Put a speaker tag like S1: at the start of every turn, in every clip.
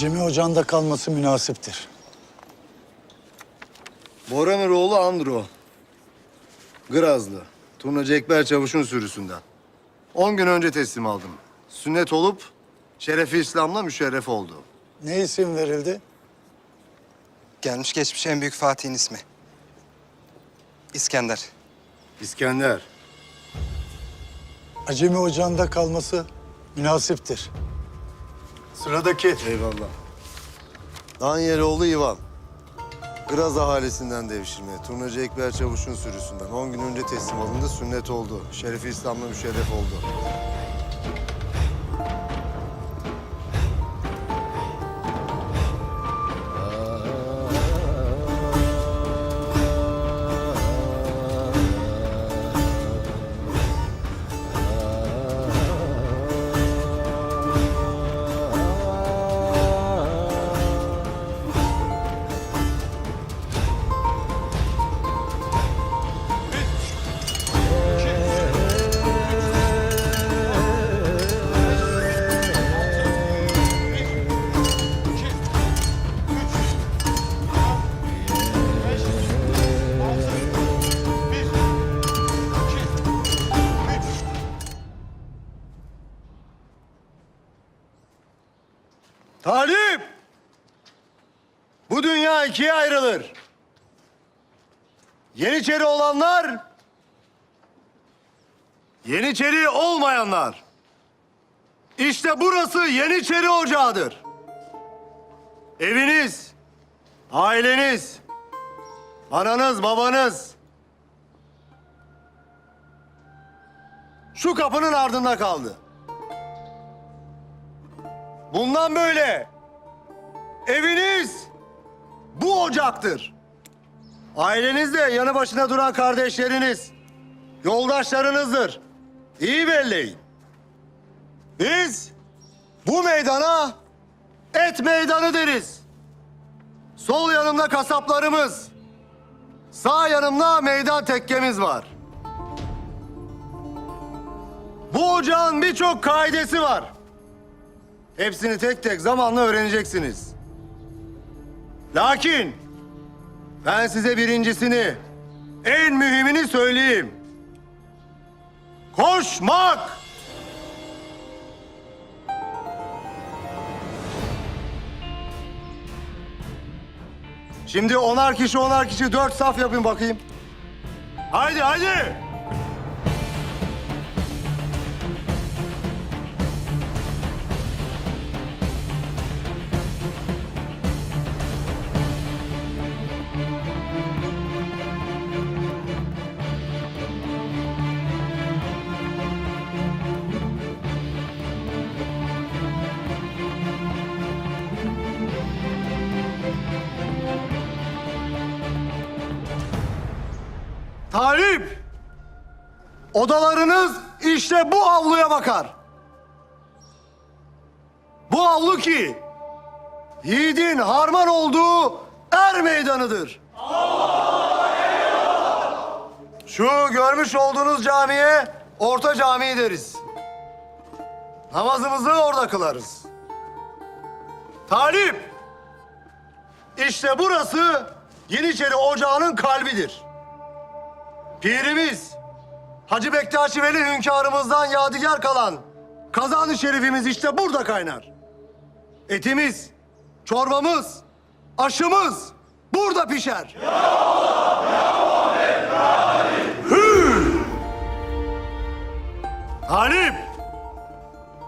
S1: Acemi ocağında kalması münasiptir.
S2: Bora'nın oğlu Andro. Grazlı. Turnacı Ekber Çavuş'un sürüsünden. On gün önce teslim aldım. Sünnet olup şerefi İslam'la müşerref oldu.
S1: Ne isim verildi?
S3: Gelmiş geçmiş en büyük Fatih'in ismi. İskender.
S2: İskender.
S1: Acemi ocağında kalması münasiptir. Sıradaki.
S2: Eyvallah. Danyeloğlu İvan. Graz ahalisinden devşirme. Turnacı Ekber Çavuş'un sürüsünden. On gün önce teslim alındı, sünnet oldu. Şerefi İslam'la müşerref oldu. Talip! Bu dünya ikiye ayrılır. Yeniçeri olanlar, Yeniçeri olmayanlar. İşte burası Yeniçeri Ocağı'dır. Eviniz, aileniz, ananız, babanız. Şu kapının ardında kaldı. Bundan böyle eviniz bu ocaktır. Aileniz de yanı başına duran kardeşleriniz, yoldaşlarınızdır. İyi belleyin. Biz bu meydana et meydanı deriz. Sol yanımda kasaplarımız, sağ yanımda meydan tekkemiz var. Bu ocağın birçok kaidesi var. Hepsini tek tek zamanla öğreneceksiniz. Lakin ben size birincisini, en mühimini söyleyeyim. Koşmak! Şimdi onar kişi onar kişi dört saf yapın bakayım. Haydi haydi! Odalarınız işte bu avluya bakar. Bu avlu ki yiğidin harman olduğu er meydanıdır. Şu görmüş olduğunuz camiye orta cami deriz. Namazımızı orada kılarız. Talip! İşte burası Yeniçeri Ocağı'nın kalbidir. Pirimiz, Hacı Bektaşi Veli hünkârımızdan yadigar kalan kazan-ı şerifimiz işte burada kaynar. Etimiz, çorbamız, aşımız burada pişer. Hü! Halip,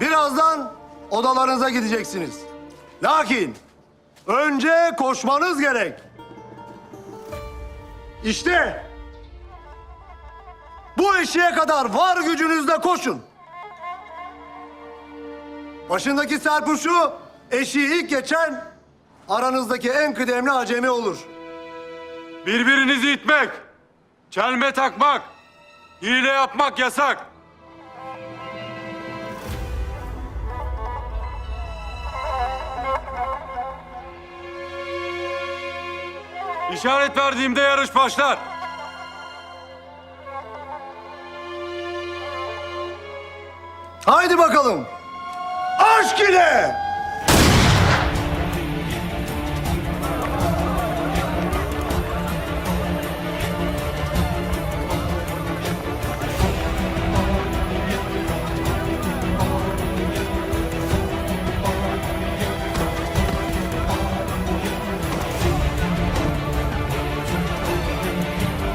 S2: birazdan odalarınıza gideceksiniz. Lakin önce koşmanız gerek. İşte bu eşiğe kadar var gücünüzle koşun. Başındaki serpuşu eşiği ilk geçen aranızdaki en kıdemli acemi olur.
S4: Birbirinizi itmek, çelme takmak, hile yapmak yasak. İşaret verdiğimde yarış başlar.
S2: Haydi bakalım. Aşk ile.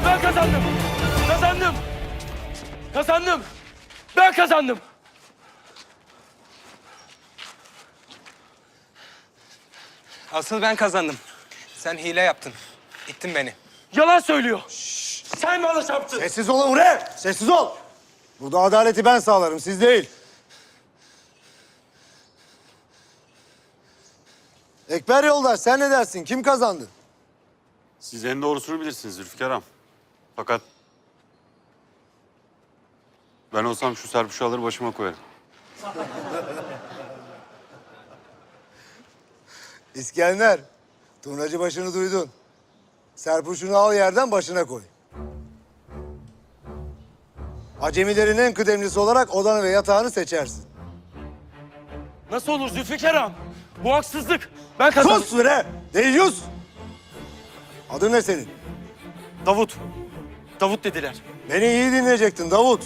S5: Ben kazandım. Kazandım. Kazandım. Ben kazandım.
S3: Asıl ben kazandım. Sen hile yaptın. İttin beni.
S5: Yalan söylüyor. Sen bana çarptın.
S2: Sessiz olun buraya. Sessiz ol. Burada adaleti ben sağlarım, siz değil. Ekber yoldaş, sen ne dersin? Kim kazandı?
S4: Siz en doğrusunu bilirsiniz Zülfikar ağam. Fakat... Ben olsam şu serpuşu alır başıma koyarım.
S2: İskender, turnacı başını duydun. Serpuşunu al yerden başına koy. Acemilerin en kıdemlisi olarak odanı ve yatağını seçersin.
S5: Nasıl olur Zülfikar ağam? Bu haksızlık. Ben kazandım.
S2: Sus süre! Deyyus! Adın ne senin?
S5: Davut. Davut dediler.
S2: Beni iyi dinleyecektin Davut.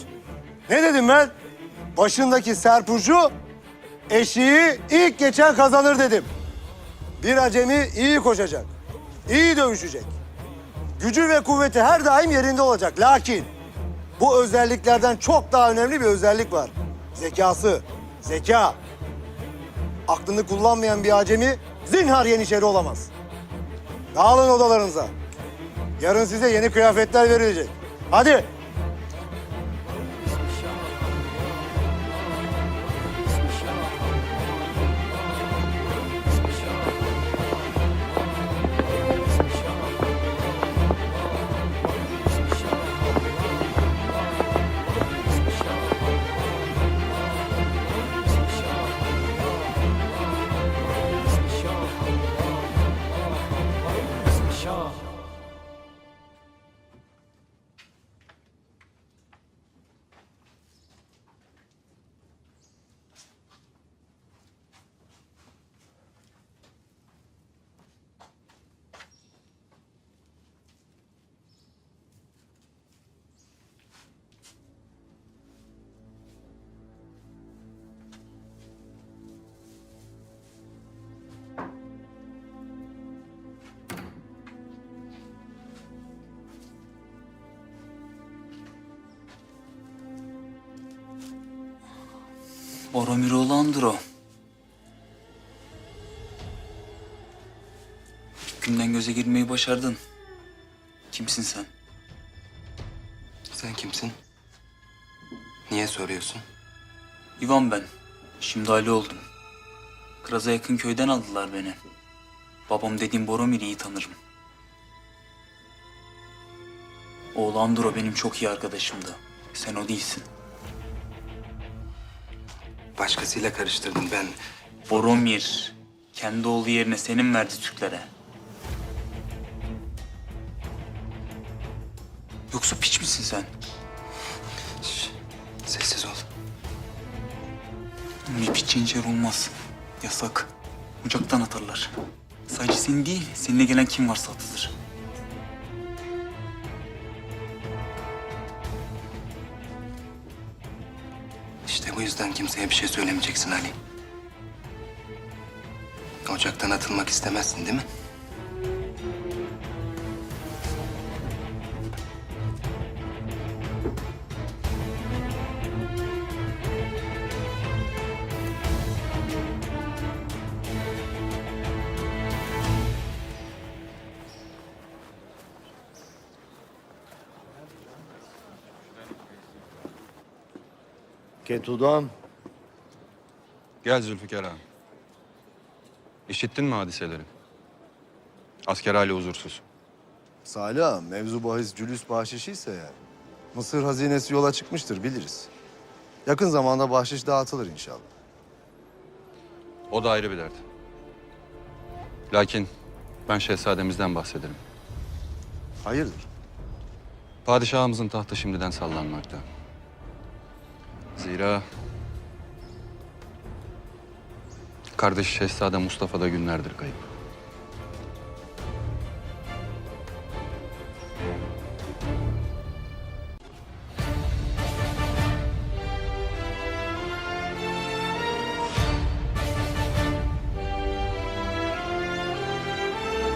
S2: Ne dedim ben? Başındaki serpucu eşiği ilk geçen kazanır dedim. Bir acemi iyi koşacak, iyi dövüşecek. Gücü ve kuvveti her daim yerinde olacak. Lakin bu özelliklerden çok daha önemli bir özellik var. Zekası, zeka. Aklını kullanmayan bir acemi zinhar yeniçeri olamaz. Dağılın odalarınıza. Yarın size yeni kıyafetler verilecek. Hadi.
S6: O. İlk günden göze girmeyi başardın. Kimsin sen?
S3: Sen kimsin? Niye soruyorsun?
S6: İvan ben. Şimdi Ali oldum. Kraz'a yakın köyden aldılar beni. Babam dediğim Boromir'i iyi tanırım. Oğlu Andro benim çok iyi arkadaşımdı. Sen o değilsin.
S3: Başkasıyla karıştırdın ben.
S6: Boromir kendi oğlu yerine senin verdi Türklere. Yoksa piç misin sen?
S3: Şş, sessiz ol.
S6: Bir piç olmaz. Yasak. Ocaktan atarlar. Sadece senin değil, seninle gelen kim varsa atılır.
S3: İşte bu yüzden kimseye bir şey söylemeyeceksin Ali. Ocaktan atılmak istemezsin değil mi?
S2: Ketudan.
S4: Gel Zülfikar ağam. İşittin mi hadiseleri? Asker hali huzursuz.
S2: Salih ağa, mevzu bahis cülüs bahşişi ise eğer. Mısır hazinesi yola çıkmıştır biliriz. Yakın zamanda bahşiş dağıtılır inşallah.
S4: O da ayrı bir dert. Lakin ben şehzademizden bahsederim.
S2: Hayırdır?
S4: Padişahımızın tahtı şimdiden sallanmakta. Zira... Kardeşi Şehzade Mustafa da günlerdir kayıp.